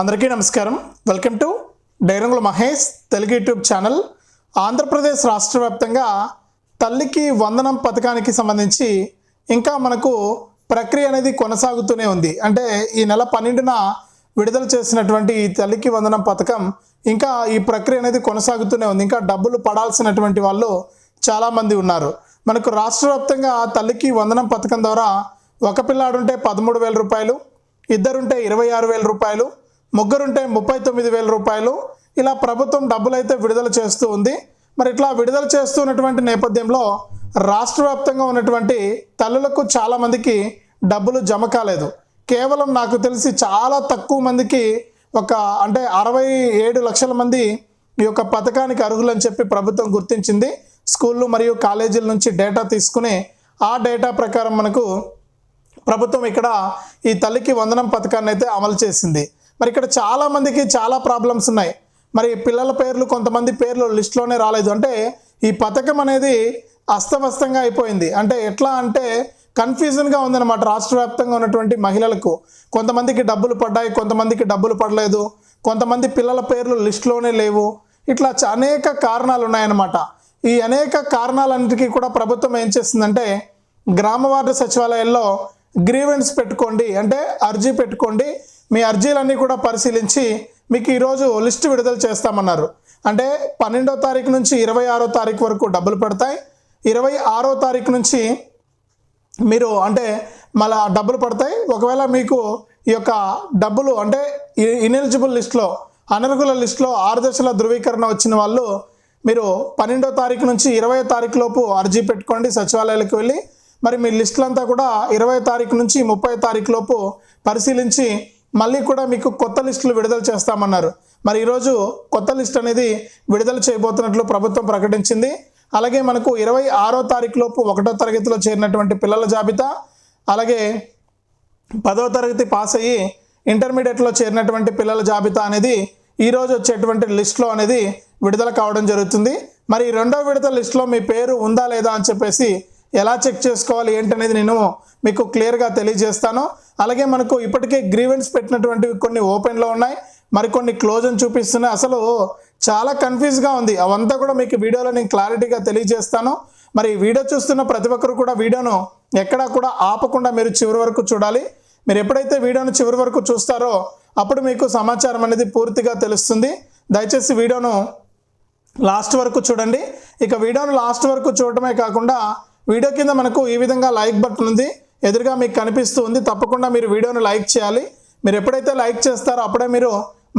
అందరికీ నమస్కారం. Welcome to Dairangula Mahesh Telugu YouTube channel. Andhra Pradesh రాష్ట్ర వ్యాప్తంగా తల్లికి వందనం పథకానికి సంబంధించి ఇంకా మనకు ప్రక్రియ అనేది కొనసాగుతూనే ఉంది. అంటే ఈ నెల పన్నెండున విడుదల చేసినటువంటి ఈ తల్లికి వందనం పథకం ఇంకా ఈ ప్రక్రియ అనేది కొనసాగుతూనే ఉంది. ఇంకా డబ్బులు పడాల్సినటువంటి వాళ్ళు చాలామంది ఉన్నారు. మనకు రాష్ట్ర వ్యాప్తంగా తల్లికి వందనం పథకం ద్వారా ఒక పిల్లాడుంటే పదమూడు వేల రూపాయలు ఇద్దరుంటే ఇరవై ఆరు వేల రూపాయలు ముగ్గురుంటే ముప్పై తొమ్మిది వేల రూపాయలు. ఇలా ప్రభుత్వం డబ్బులైతే విడుదల చేస్తూ ఉంది. మరి ఇట్లా విడుదల చేస్తూ ఉన్నటువంటి నేపథ్యంలో రాష్ట్ర వ్యాప్తంగా ఉన్నటువంటి తల్లులకు చాలామందికి డబ్బులు జమ కాలేదు. కేవలం నాకు తెలిసి చాలా తక్కువ మందికి ఒక అంటే అరవై ఏడు లక్షల మంది ఈ యొక్క పథకానికి అర్హులని చెప్పి ప్రభుత్వం గుర్తించింది. స్కూళ్ళు మరియు కాలేజీల నుంచి డేటా తీసుకుని ఆ డేటా ప్రకారం మనకు ప్రభుత్వం ఇక్కడ ఈ తల్లికి వందనం పథకాన్ని అయితే అమలు చేసింది. మరి ఇక్కడ చాలా మందికి చాలా ప్రాబ్లమ్స్ ఉన్నాయి. మరి పిల్లల పేర్లు కొంతమంది పేర్లు లిస్ట్లోనే రాలేదు. అంటే ఈ పథకం అనేది అస్తవ్యస్తంగా అయిపోయింది. అంటే ఎట్లా అంటే కన్ఫ్యూజన్గా ఉందన్నమాట రాష్ట్ర వ్యాప్తంగా ఉన్నటువంటి మహిళలకు. కొంతమందికి డబ్బులు పడ్డాయి కొంతమందికి డబ్బులు పడలేదు కొంతమంది పిల్లల పేర్లు లిస్టులోనే లేవు. ఇట్లా అనేక కారణాలు ఉన్నాయన్నమాట. ఈ అనేక కారణాలన్నిటికీ కూడా ప్రభుత్వం ఏం చేస్తుందంటే గ్రామ వార్డు సచివాలయాల్లో గ్రీవెన్స్ పెట్టుకోండి అంటే అర్జీ పెట్టుకోండి మీ అర్జీలన్నీ కూడా పరిశీలించి మీకు ఈరోజు లిస్టు విడుదల చేస్తామన్నారు. అంటే పన్నెండో తారీఖు నుంచి ఇరవై ఆరో తారీఖు వరకు డబ్బులు పడతాయి. ఇరవై ఆరో తారీఖు నుంచి మీరు అంటే మళ్ళా డబ్బులు పడతాయి. ఒకవేళ మీకు ఈ యొక్క డబ్బులు అంటే ఇనెలిజిబుల్ లిస్ట్లో అనర్హుల లిస్ట్లో ఆరు దశల ధృవీకరణ వచ్చిన వాళ్ళు మీరు పన్నెండో తారీఖు నుంచి ఇరవై తారీఖు లోపు అర్జీ పెట్టుకోండి సచివాలయాలకు వెళ్ళి. మరి మీ లిస్టులంతా కూడా ఇరవై తారీఖు నుంచి ముప్పై తారీఖు లోపు పరిశీలించి మళ్ళీ కూడా మీకు కొత్త లిస్టులు విడుదల చేస్తామన్నారు. మరి ఈరోజు కొత్త లిస్ట్ అనేది విడుదల చేయబోతున్నట్లు ప్రభుత్వం ప్రకటించింది. అలాగే మనకు ఇరవై ఆరో తారీఖు లోపు ఒకటో తరగతిలో చేరినటువంటి పిల్లల జాబితా అలాగే పదో తరగతి పాస్ అయ్యి ఇంటర్మీడియట్లో చేరినటువంటి పిల్లల జాబితా అనేది ఈరోజు వచ్చేటువంటి లిస్ట్లో అనేది విడుదల కావడం జరుగుతుంది. మరి ఈ రెండో విడత లిస్టులో మీ పేరు ఉందా లేదా అని చెప్పేసి ఎలా చెక్ చేసుకోవాలి ఏంటనేది నేను మీకు క్లియర్గా తెలియజేస్తాను. అలాగే మనకు ఇప్పటికే గ్రీవెన్స్ పెట్టినటువంటివి కొన్ని ఓపెన్లో ఉన్నాయి. మరికొన్ని క్లోజ్ అని చూపిస్తున్నాయి. అసలు చాలా కన్ఫ్యూజ్గా ఉంది. అవంతా కూడా మీకు వీడియోలో నేను క్లారిటీగా తెలియజేస్తాను. మరి వీడియో చూస్తున్న ప్రతి ఒక్కరు కూడా వీడియోను ఎక్కడా కూడా ఆపకుండా మీరు చివరి వరకు చూడాలి. మీరు ఎప్పుడైతే వీడియోను చివరి వరకు చూస్తారో అప్పుడు మీకు సమాచారం అనేది పూర్తిగా తెలుస్తుంది. దయచేసి వీడియోను లాస్ట్ వరకు చూడండి. ఇక వీడియోను లాస్ట్ వరకు చూడటమే కాకుండా వీడియో కింద మనకు ఈ విధంగా లైక్ బటన్ ఉంది. ఎదురుగా మీకు కనిపిస్తూ ఉంది. తప్పకుండా మీరు వీడియోను లైక్ చేయాలి. మీరు ఎప్పుడైతే లైక్ చేస్తారో అప్పుడే మీరు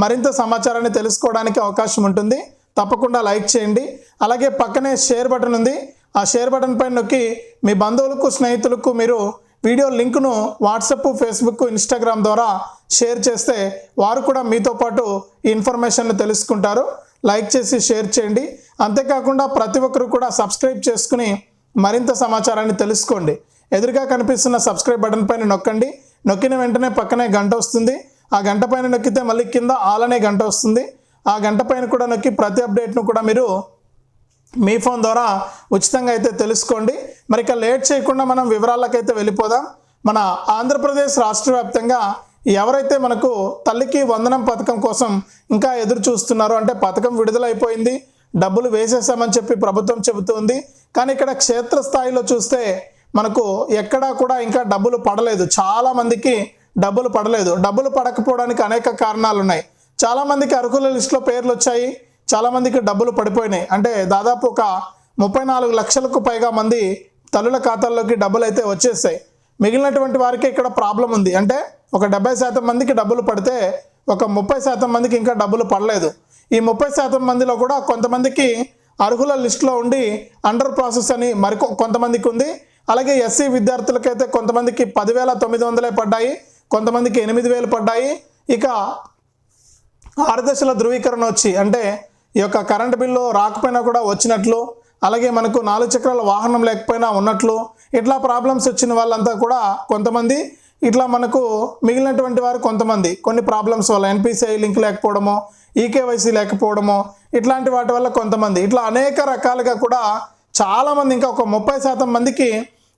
మరింత సమాచారాన్ని తెలుసుకోవడానికి అవకాశం ఉంటుంది. తప్పకుండా లైక్ చేయండి. అలాగే పక్కనే షేర్ బటన్ ఉంది. ఆ షేర్ బటన్ పైన నొక్కి మీ బంధువులకు స్నేహితులకు మీరు వీడియో లింక్ను వాట్సప్ ఫేస్బుక్ ఇన్స్టాగ్రామ్ ద్వారా షేర్ చేస్తే వారు కూడా మీతో పాటు ఈ ఇన్ఫర్మేషన్ తెలుసుకుంటారు. లైక్ చేసి షేర్ చేయండి. అంతేకాకుండా ప్రతి ఒక్కరు కూడా సబ్స్క్రైబ్ చేసుకుని మరింత సమాచారాన్ని తెలుసుకోండి. ఎదురుగా కనిపిస్తున్న సబ్స్క్రైబ్ బటన్ పైన నొక్కండి. నొక్కిన వెంటనే పక్కనే గంట వస్తుంది. ఆ గంట పైన నొక్కితే మళ్ళీ కింద ఆల్ అనే గంట వస్తుంది. ఆ గంట పైన కూడా నొక్కి ప్రతి అప్డేట్ను కూడా మీరు మీ ఫోన్ ద్వారా ఉచితంగా అయితే తెలుసుకోండి. మరి ఇక లేట్ చేయకుండా మనం వివరాలకైతే వెళ్ళిపోదాం. మన ఆంధ్రప్రదేశ్ రాష్ట్ర వ్యాప్తంగా ఎవరైతే మనకు తల్లికి వందనం పథకం కోసం ఇంకా ఎదురు చూస్తున్నారో అంటే పథకం విడుదలైపోయింది. డబ్బులు వేసేసామని చెప్పి ప్రభుత్వం చెబుతుంది. కానీ ఇక్కడ క్షేత్రస్థాయిలో చూస్తే మనకు ఎక్కడా కూడా ఇంకా డబ్బులు పడలేదు. చాలా మందికి డబ్బులు పడలేదు. డబ్బులు పడకపోవడానికి అనేక కారణాలు ఉన్నాయి. చాలామందికి అర్హుల లిస్టులో పేర్లు వచ్చాయి. చాలామందికి డబ్బులు పడిపోయినాయి. అంటే దాదాపు ఒక ముప్పై నాలుగు లక్షలకు పైగా మంది తల్లుల ఖాతాల్లోకి డబ్బులు అయితే వచ్చేసాయి. మిగిలినటువంటి వారికి ఇక్కడ ప్రాబ్లం ఉంది. అంటే ఒక డెబ్బై శాతం మందికి డబ్బులు పడితే ఒక ముప్పై శాతం మందికి ఇంకా డబ్బులు పడలేదు. ఈ ముప్పై శాతం మందిలో కూడా కొంతమందికి అర్హుల లిస్టులో ఉండి అండర్ ప్రాసెస్ అని మరి కొంతమందికి ఉంది. అలాగే ఎస్సీ విద్యార్థులకైతే కొంతమందికి పదివేల తొమ్మిది వందలే పడ్డాయి కొంతమందికి ఎనిమిది వేలు పడ్డాయి. ఇక ఆరు దశల ధృవీకరణ వచ్చి అంటే ఈ యొక్క కరెంట్ బిల్లు రాకపోయినా కూడా వచ్చినట్లు అలాగే మనకు నాలుగు చక్రాల వాహనం లేకపోయినా ఉన్నట్లు ఇట్లా ప్రాబ్లమ్స్ వచ్చిన వాళ్ళంతా కూడా కొంతమంది ఇట్లా మనకు మిగిలినటువంటి వారు కొంతమంది కొన్ని ప్రాబ్లమ్స్ వల్ల ఎన్పిసిఐ లింక్ లేకపోవడమో ఈకేవైసీ లేకపోవడమో ఇట్లాంటి వాటి వల్ల కొంతమంది. ఇట్లా అనేక రకాలుగా కూడా చాలామంది ఇంకా ఒక ముప్పై శాతం మందికి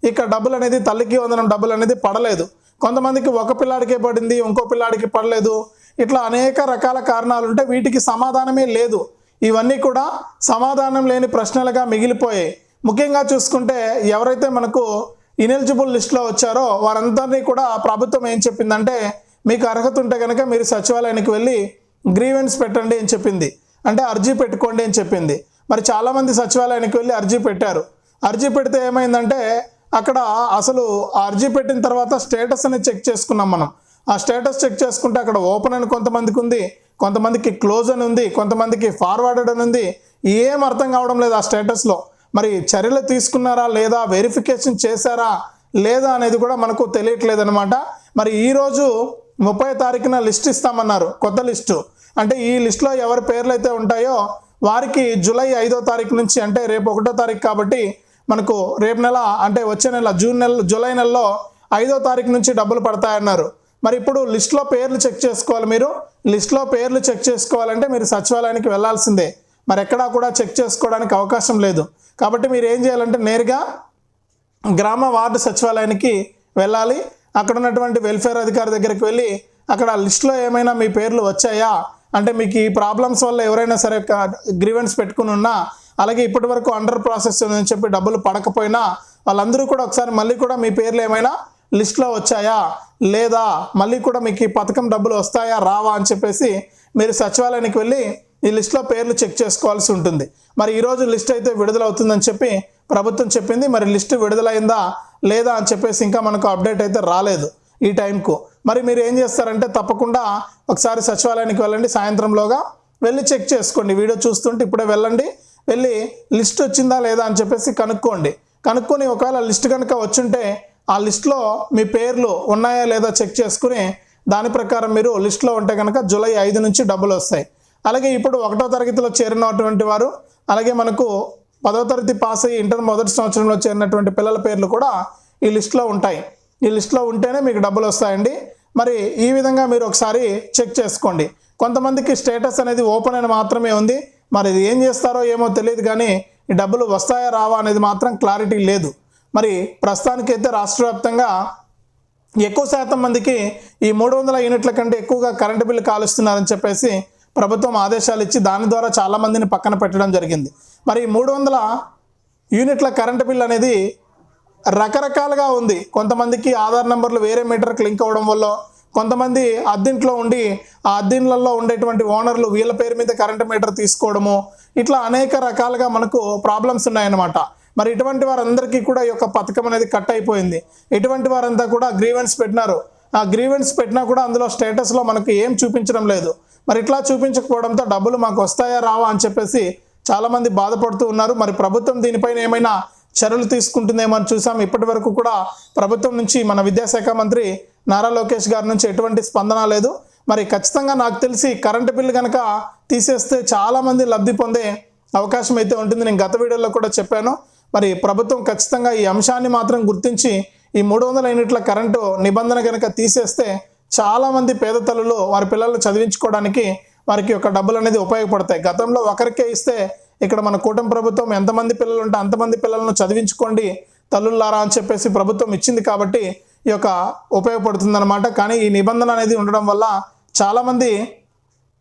ఇక్కడ డబ్బులు అనేది తల్లికి వందనం డబ్బులు అనేది పడలేదు. కొంతమందికి ఒక పిల్లాడికే పడింది ఇంకో పిల్లాడికి పడలేదు. ఇట్లా అనేక రకాల కారణాలు ఉంటే వీటికి సమాధానమే లేదు. ఇవన్నీ కూడా సమాధానం లేని ప్రశ్నలుగా మిగిలిపోయాయి. ముఖ్యంగా చూసుకుంటే ఎవరైతే మనకు ఇనెలిజిబుల్ లిస్ట్లో వచ్చారో వారందరినీ కూడా ప్రభుత్వం ఏం చెప్పిందంటే మీకు అర్హత ఉంటే కనుక మీరు సచివాలయానికి వెళ్ళి గ్రీవెన్స్ పెట్టండి అని చెప్పింది. అంటే అర్జీ పెట్టుకోండి అని చెప్పింది. మరి చాలామంది సచివాలయానికి వెళ్ళి అర్జీ పెట్టారు. అర్జీ పెడితే ఏమైందంటే అక్కడ అసలు ఆ అర్జీ పెట్టిన తర్వాత స్టేటస్ అనేది చెక్ చేసుకున్నాం మనం. ఆ స్టేటస్ చెక్ చేసుకుంటే అక్కడ ఓపెన్ అని కొంతమందికి ఉంది కొంతమందికి క్లోజ్ అని ఉంది కొంతమందికి ఫార్వర్డెడ్ అని ఉంది. ఏం అర్థం కావడం లేదు ఆ స్టేటస్లో. మరి చర్యలు తీసుకున్నారా లేదా వెరిఫికేషన్ చేశారా లేదా అనేది కూడా మనకు తెలియట్లేదు అనమాట మరి ఈరోజు ముప్పై తారీఖున లిస్ట్ ఇస్తామన్నారు కొత్త లిస్టు. అంటే ఈ లిస్టులో ఎవరి పేర్లు అయితే ఉంటాయో వారికి జూలై ఐదో తారీఖు నుంచి అంటే రేపు ఒకటో తారీఖు కాబట్టి మనకు రేపు నెల అంటే వచ్చే నెల జూన్ నెల జూలై నెలలో ఐదో తారీఖు నుంచి డబ్బులు పడతాయన్నారు. మరి ఇప్పుడు లిస్ట్లో పేర్లు చెక్ చేసుకోవాలి మీరు. లిస్ట్లో పేర్లు చెక్ చేసుకోవాలంటే మీరు సచివాలయానికి వెళ్ళాల్సిందే మరి ఎక్కడా కూడా చెక్ చేసుకోవడానికి అవకాశం లేదు. కాబట్టి మీరు ఏం చేయాలంటే నేరుగా గ్రామ వార్డు సచివాలయానికి వెళ్ళాలి. అక్కడ ఉన్నటువంటి వెల్ఫేర్ అధికారి దగ్గరికి వెళ్ళి అక్కడ లిస్ట్లో ఏమైనా మీ పేర్లు వచ్చాయా? అంటే మీకు ఈ ప్రాబ్లమ్స్ వల్ల ఎవరైనా సరే గ్రీవెన్స్ పెట్టుకుని ఉన్నా అలాగే ఇప్పటి వరకు అండర్ ప్రాసెస్ అని చెప్పి డబ్బులు పడకపోయినా వాళ్ళందరూ కూడా ఒకసారి మళ్ళీ కూడా మీ పేర్లు ఏమైనా లిస్ట్లో వచ్చాయా? లేదా మళ్ళీ కూడా మీకు ఈ పథకం డబ్బులు వస్తాయా? రావా? అని చెప్పేసి మీరు సచివాలయానికి వెళ్ళి ఈ లిస్ట్లో పేర్లు చెక్ చేసుకోవాల్సి ఉంటుంది. మరి ఈరోజు లిస్ట్ అయితే విడుదలవుతుందని చెప్పి ప్రభుత్వం చెప్పింది. మరి లిస్టు విడుదలైందా లేదా అని చెప్పేసి ఇంకా మనకు అప్డేట్ అయితే రాలేదు ఈ టైంకు. మరి మీరు ఏం చేస్తారంటే తప్పకుండా ఒకసారి సచివాలయానికి వెళ్ళండి. సాయంత్రంలోగా వెళ్ళి చెక్ చేసుకోండి. వీడియో చూస్తుంటే ఇప్పుడే వెళ్ళండి. వెళ్ళి లిస్ట్ వచ్చిందా లేదా అని చెప్పేసి కనుక్కోండి. కనుక్కొని ఒకవేళ లిస్ట్ కనుక వచ్చుంటే ఆ లిస్ట్లో మీ పేర్లు ఉన్నాయా లేదా చెక్ చేసుకుని దాని ప్రకారం మీరు లిస్ట్లో ఉంటే కనుక జూలై ఐదు నుంచి డబ్బులు వస్తాయి. అలాగే ఇప్పుడు ఒకటో తరగతిలో చేరినటువంటి వారు అలాగే మనకు పదో తరగతి పాస్ అయ్యి ఇంటర్ మొదటి సంవత్సరంలో చేరినటువంటి పిల్లల పేర్లు కూడా ఈ లిస్ట్లో ఉంటాయి. ఈ లిస్ట్లో ఉంటేనే మీకు డబ్బులు వస్తాయండి. మరి ఈ విధంగా మీరు ఒకసారి చెక్ చేసుకోండి. కొంతమందికి స్టేటస్ అనేది ఓపెన్ అని మాత్రమే ఉంది. మరి ఇది ఏం చేస్తారో ఏమో తెలియదు కానీ ఈ డబ్బులు వస్తాయా రావా అనేది మాత్రం క్లారిటీ లేదు. మరి ప్రస్తుతానికైతే రాష్ట్ర వ్యాప్తంగా ఎక్కువ శాతం మందికి ఈ మూడు వందల యూనిట్ల కంటే ఎక్కువగా కరెంటు బిల్లు కాలుస్తున్నారని చెప్పేసి ప్రభుత్వం ఆదేశాలు ఇచ్చి దాని ద్వారా చాలా మందిని పక్కన పెట్టడం జరిగింది. మరి మూడు వందల యూనిట్ల కరెంటు బిల్ అనేది రకరకాలుగా ఉంది. కొంతమందికి ఆధార్ నెంబర్లు వేరే మీటర్కి లింక్ అవ్వడం వల్ల కొంతమంది అద్దింట్లో ఉండి ఆ అద్దెంట్లలో ఉండేటువంటి ఓనర్లు వీళ్ళ పేరు మీద కరెంటు మీటర్ తీసుకోవడము ఇట్లా అనేక రకాలుగా మనకు ప్రాబ్లమ్స్ ఉన్నాయన్నమాట. మరి ఇటువంటి వారందరికీ కూడా ఈ యొక్క పథకం అనేది కట్ అయిపోయింది. ఇటువంటి వారంతా కూడా గ్రీవెన్స్ పెట్టినారు. ఆ గ్రీవెన్స్ పెట్టినా కూడా అందులో స్టేటస్లో మనకు ఏం చూపించడం లేదు. మరి ఇట్లా చూపించకపోవడంతో డబ్బులు మాకు వస్తాయా రావా అని చెప్పేసి చాలామంది బాధపడుతూ ఉన్నారు. మరి ప్రభుత్వం దీనిపైన ఏమైనా చర్యలు తీసుకుంటుందేమో అని చూసాం. ఇప్పటి వరకు కూడా ప్రభుత్వం నుంచి మన విద్యాశాఖ మంత్రి నారా లోకేష్ గారి నుంచి ఎటువంటి స్పందన లేదు. మరి ఖచ్చితంగా నాకు తెలిసి కరెంటు బిల్లు కనుక తీసేస్తే చాలామంది లబ్ధి పొందే అవకాశం అయితే ఉంటుంది. నేను గత వీడియోలో కూడా చెప్పాను. మరి ప్రభుత్వం ఖచ్చితంగా ఈ అంశాన్ని మాత్రం గుర్తించి ఈ మూడు వందల యూనిట్ల కరెంటు నిబంధన కనుక తీసేస్తే చాలామంది పేద తల్లులు వారి పిల్లల్ని చదివించుకోవడానికి వారికి యొక్క డబ్బులు అనేది ఉపయోగపడతాయి. గతంలో ఒకరికే ఇస్తే ఇక్కడ మన కూటమి ప్రభుత్వం ఎంతమంది పిల్లలు ఉంటే అంతమంది పిల్లలను చదివించుకోండి తల్లుల్లారా అని చెప్పేసి ప్రభుత్వం ఇచ్చింది కాబట్టి ఈ యొక్క ఉపయోగపడుతుందన్నమాట. కానీ ఈ నిబంధన అనేది ఉండడం వల్ల చాలామంది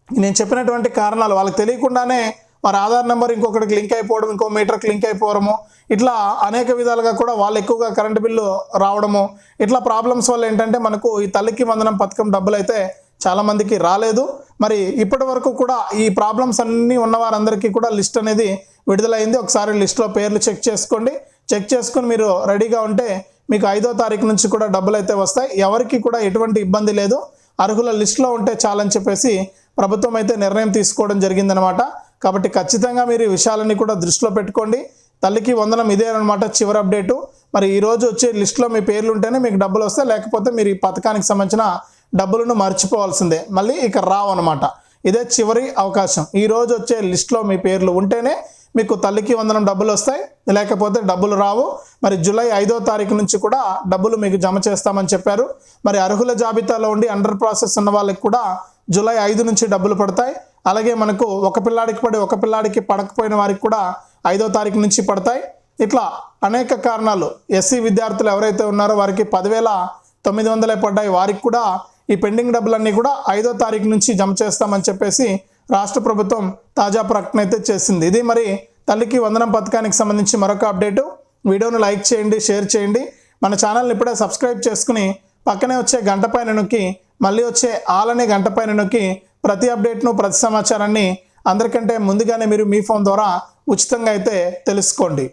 నేను చెప్పినటువంటి కారణాలు వాళ్ళకి తెలియకుండానే వారి ఆధార్ నెంబర్ ఇంకొకటికి లింక్ అయిపోవడం ఇంకో మీటర్కి లింక్ అయిపోవడము ఇట్లా అనేక విధాలుగా కూడా వాళ్ళు ఎక్కువగా కరెంటు బిల్లు రావడము ఇట్లా ప్రాబ్లమ్స్ వల్ల ఏంటంటే మనకు ఈ తల్లికి వందనం పథకం డబ్బులు అయితే చాలామందికి రాలేదు. మరి ఇప్పటి వరకు కూడా ఈ ప్రాబ్లమ్స్ అన్నీ ఉన్న వారందరికీ కూడా లిస్ట్ అనేది విడుదలైంది. ఒకసారి లిస్ట్లో పేర్లు చెక్ చేసుకోండి. చెక్ చేసుకుని మీరు రెడీగా ఉంటే మీకు ఐదో తారీఖు నుంచి కూడా డబ్బులు అయితే వస్తాయి. ఎవరికి కూడా ఎటువంటి ఇబ్బంది లేదు. అర్హుల లిస్టులో ఉంటే చాలని చెప్పేసి ప్రభుత్వం అయితే నిర్ణయం తీసుకోవడం జరిగిందనమాట. కాబట్టి ఖచ్చితంగా మీరు ఈ విషయాలన్నీ కూడా దృష్టిలో పెట్టుకోండి. తల్లికి వందనం ఇదే అనమాట చివరి అప్డేటు. మరి ఈ రోజు వచ్చే లిస్టులో మీ పేర్లు ఉంటేనే మీకు డబ్బులు వస్తాయి లేకపోతే మీరు ఈ పథకానికి సంబంధించిన డబ్బులను మర్చిపోవాల్సిందే. మళ్ళీ ఇక రావు అనమాట ఇదే చివరి అవకాశం. ఈరోజు వచ్చే లిస్ట్లో మీ పేర్లు ఉంటేనే మీకు తల్లికి వందనం డబ్బులు వస్తాయి లేకపోతే డబ్బులు రావు. మరి జూలై ఐదో తారీఖు నుంచి కూడా డబ్బులు మీకు జమ చేస్తామని చెప్పారు. మరి అర్హుల జాబితాలో ఉండి అండర్ ప్రాసెస్ ఉన్న వాళ్ళకి కూడా జూలై ఐదు నుంచి డబ్బులు పడతాయి. అలాగే మనకు ఒక పిల్లాడికి పడి ఒక పిల్లాడికి పడకపోయిన వారికి కూడా ఐదో తారీఖు నుంచి పడతాయి. ఇట్లా అనేక కారణాలు ఎస్సీ విద్యార్థులు ఎవరైతే ఉన్నారో వారికి పదివేల తొమ్మిది వందలే పడ్డాయి. వారికి కూడా ఈ పెండింగ్ డబ్బులన్నీ కూడా ఐదో తారీఖు నుంచి జమ చేస్తామని చెప్పేసి రాష్ట్ర ప్రభుత్వం తాజా ప్రకటన అయితే చేసింది. ఇది మరి తల్లికి వందనం పథకానికి సంబంధించి మరొక అప్డేటు. వీడియోను లైక్ చేయండి షేర్ చేయండి. మన ఛానల్ని ఇప్పుడే సబ్స్క్రైబ్ చేసుకుని పక్కనే వచ్చే గంట పైన నొక్కి మళ్ళీ వచ్చే ఆలనే గంట పైన నొక్కి ప్రతి అప్డేట్ను ప్రతి సమాచారాన్ని అందరికంటే ముందుగానే మీరు మీ ఫోన్ ద్వారా ఉచితంగా అయితే తెలుసుకోండి.